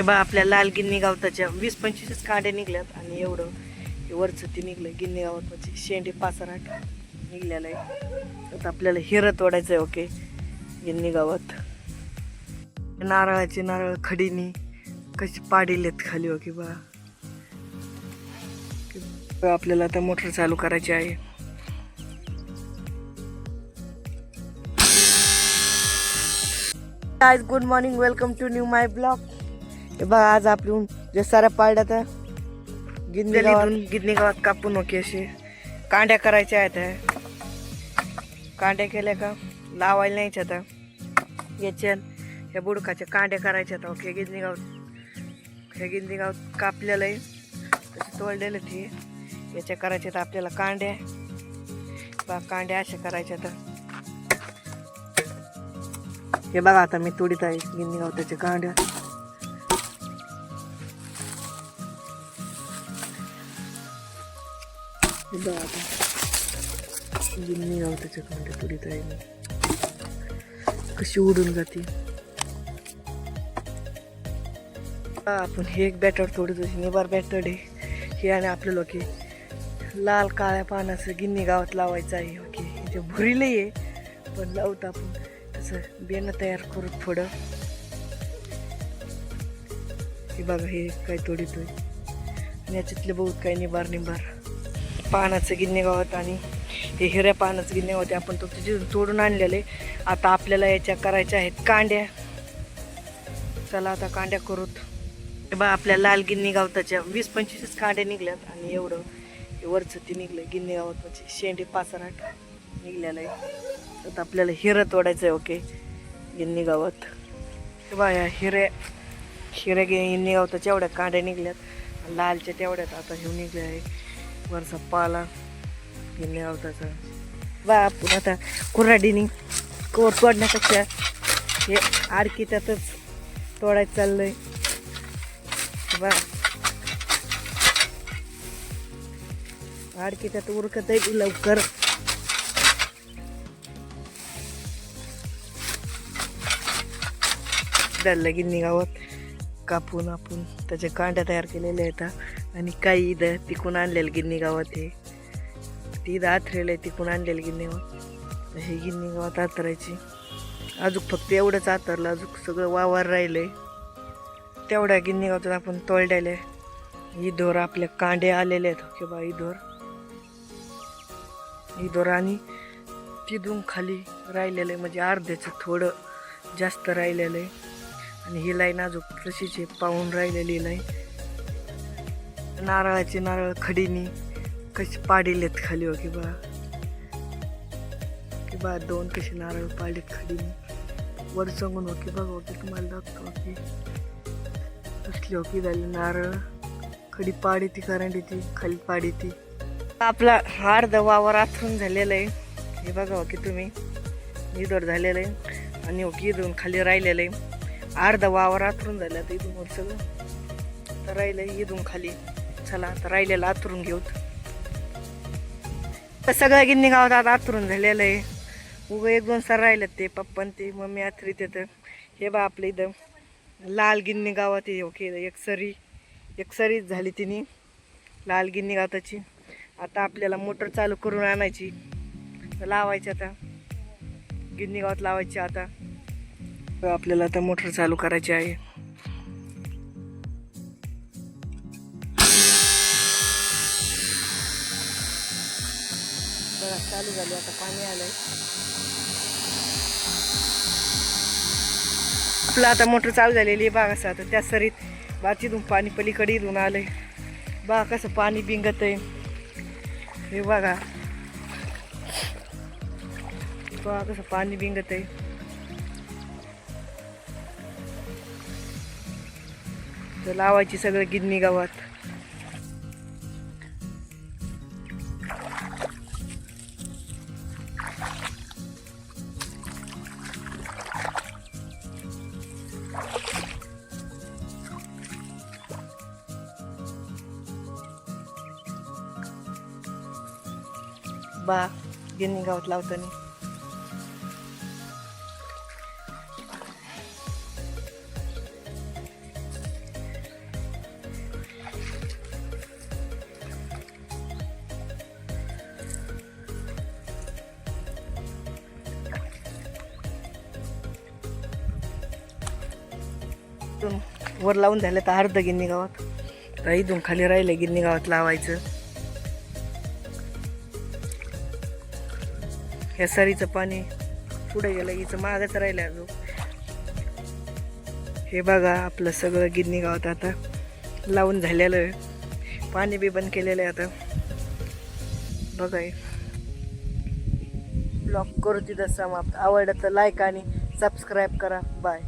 हे बा आपल्या लाल गिन्नी गावताच्या वीस पंचवीस कांड्या निघल्यात आणि एवढं वरचं ते निघलं गिन्नी गावात म्हणजे शेंडी पाचराट निघलेलं आहे. आता आपल्याला हिरं तोडायचं आहे ओके? गिन्नी गावात. नारळाची नारळ खडीनी कशी पाडिलेत खाली ओके बा? आपल्याला आता मोटर चालू करायची आहे. आज good morning welcome to new my blog बघा आज आपण जे साऱ्या पाळल्या तर गिन्नी गावात गावात कापून ओके असे कांड्या करायच्या आहेत हे. कांड्या केल्या का? लावायला न्यायच्या आता याच्या ह्या बुडकाच्या कांड्या करायच्या आता ओके. गिन्नी गावात ह्या गिन्नी गावात कापलेलं आहे. तसे तोडलेलं ते. याच्या करायच्या तर आपल्याला कांड्या. बा कांड्या अशा करायच्या आता हे बघा आता मी तोडीत आहे गिन्नी गावताच्या कांड्या. आता गिन्नी गावताच्या कांड्या तोडीत आहे मी कशी उडून जाते आपण हे एक बॅटर तोडत होती निबार बॅटर आहे हे आणि आपलं लोक लाल काळ्या पानाचं गिन्नी गावात लावायचं आहे ओके इथे भुरीलं आहे पण लावतो आपण तसं बेणं तयार करू थोडं हे बघा हे काय तोडीतोय आणि याच्यातले बहुत काही निबार निबार पानाचं गिन्ने गावात आणि हे हिऱ्या पानाचं गिन्ने आपण तो तिथून तोडून आणलेले. आता आपल्याला याच्या करायच्या आहेत कांड्या. चला आता कांड्या करूत. बा आपल्या लाल गिन्नी गावताच्या वीस पंचवीस कांड्या निघल्यात आणि एवढं हे वरचं ते निघलं. गिन्नी गावताचे म्हणजे शेंडी पाचराट निघलेलं आहे आता आपल्याला हिरं तोडायचं आहे ओके? गिन्नी गावात. हे बा या हिऱ्या हिऱ्या गिन्नी गावताच्या एवढ्या कांड्या निघल्यात. लालच्या तेवढ्यात आता हे निघले आहे वरचा पाला गिन्नी बा आपण आता कुऱ्हाडीने कोर तोडण्यापेक्षा हे आडकी त्यातच तोडायचं चाललंय. बा. आडकी त्यात उरकत आहे लवकर. डल्ला गिन्नी गावात कापून आपण त्याच्या कांड्या तयार केलेल्या आहेत. आणि काही इथं तिकून आणलेलं गिन्नी गावात हे. ती इथं आथरेलं आहे तिकून आणलेलं गिन्नी हे गिन्नी गावात आतरायची अजून फक्त एवढंच आतरलं अजून सगळं वावर राहिलंय. तेवढ्या गिन्नी गावात आपण तोडलेले इधोर आपल्या कांडे आलेले आहेत. की बा इधोर इधोर आणि तिथून खाली राहिलेलं आहे म्हणजे अर्ध्याचं थोडं जास्त राहिलेलं आहे. आणि ही लाईन अजून तशीच पाहून राहिलेली लाईन. नारळाची नारळ खडीनी कशी पाडिलेत खाली हो की बा. की बा दोन कशी नारळ पाडलेत खडीनी. वर सांगून हो की बघा हो की तुम्हाला दाखतो की. कसली हो की झाली नारळ. खडी पाडी ती करंडी ती खाली पाडी ती आपला अर्ध वावर आथरून झालेला आहे. हे बघा हो की तुम्ही. इधर झालेलं आहे. आणि हो ओके दोन खाली राहिलेलं आहे. अर्धा वावर आतरून झालं तर इथून वर सगळं. तर राहिलं इथून खाली. चला आता राहिलेलं आतरून घेऊत तर सगळं गिन्नी गावात आता आतरून झालेलं आहे. उगं एक दोन सर राहिलं ते पप्पा ते मम्मी आथरीत येतं. हे बा आपलं इथं लाल गिन्नी गावात आहे ओके एक सरी एक सरीच झाली तिने. लाल गिन्नी गावाची आता आपल्याला मोटर चालू करून आणायची. लावायची आता. गिन्नी गावात लावायची आता. आपल्याला आता मोटर चालू करायची आहे. चालू झाली आता पाणी आलंय. आपलं आता मोटर चालू झालेली आहे बघा असं आता त्या सरीत बाचीतून पाणी पलीकडे इथून आलंय. बघा कसं पाणी बिंगत आहे. हे बघा. बघा कसं पाणी बिंगत आहे. तर लावायची सगळं गिन्नी गावात. बा गिन्नी गावात लावताना. इथून वर लावून झालं तर अर्ध गिन्नी गावात. तर इथून खाली राहिलं गिन्नी गावात लावायचं. या सरीचं पाणी पुढे गेलं हिचं मागच राहिलं अजून. हे बघा आपलं सगळं गिन्नी गावात आता लावून झालेलं आहे. पाणी बी बंद केलेलं आहे आता. बघा ब्लॉग करू तिथं समाप्त. आवडलं तर लाईक आणि सबस्क्राईब करा. बाय